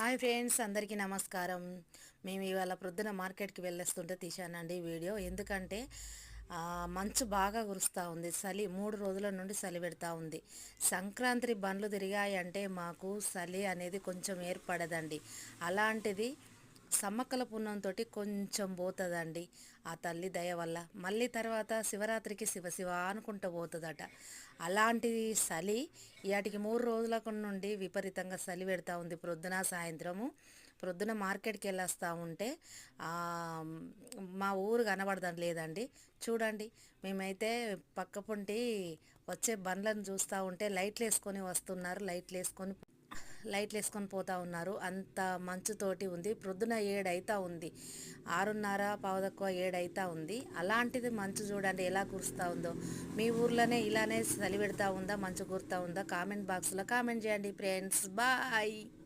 Hi friends అందరికీ నమస్కారం. మేము ఇవాళ ప్రొద్దున మార్కెట్కి వెళ్ళేస్తుంటే తీశానండి వీడియో. ఎందుకంటే మంచు బాగా కురుస్తూ ఉంది. చలి మూడు రోజుల నుండి చలి పెడతా ఉంది. సంక్రాంతి బండ్లు తిరిగాయంటే మాకు చలి అనేది కొంచెం ఏర్పడదండి. అలాంటిది సమ్మక్కల పున్నంతో కొంచెం పోతుందండి. ఆ తల్లి దయ వల్ల. మళ్ళీ తర్వాత శివరాత్రికి శివ అనుకుంటూ పోతుందట. అలాంటి చలి ఇవాటికి మూడు రోజుల నుండి విపరీతంగా చలి పెడతా ఉంది. ప్రొద్దున సాయంత్రము ప్రొద్దున మార్కెట్కి వెళ్ళొస్తూ ఉంటే మా ఊరు కనబడడం లేదండి. చూడండి మేమైతే పక్క పొంటి వచ్చే బండ్లను చూస్తూ ఉంటే లైట్లు వేసుకొని వస్తున్నారు. లైట్లు వేసుకొని లైట్లు వేసుకొని పోతా ఉన్నారు. అంత మంచుతోటి ఉంది. ప్రొద్దున ఏడైతా ఉంది. ఆరున్నర పావుదక్కువ ఏడైతా ఉంది. అలాంటిది మంచు చూడండి ఎలా కురుస్తూ ఉందో. మీ ఊర్లోనే ఇలానే చలి పెడతా ఉందా? మంచు కురుతా ఉందా? కామెంట్ బాక్స్లో కామెంట్ చేయండి ఫ్రెండ్స్. బాయ్.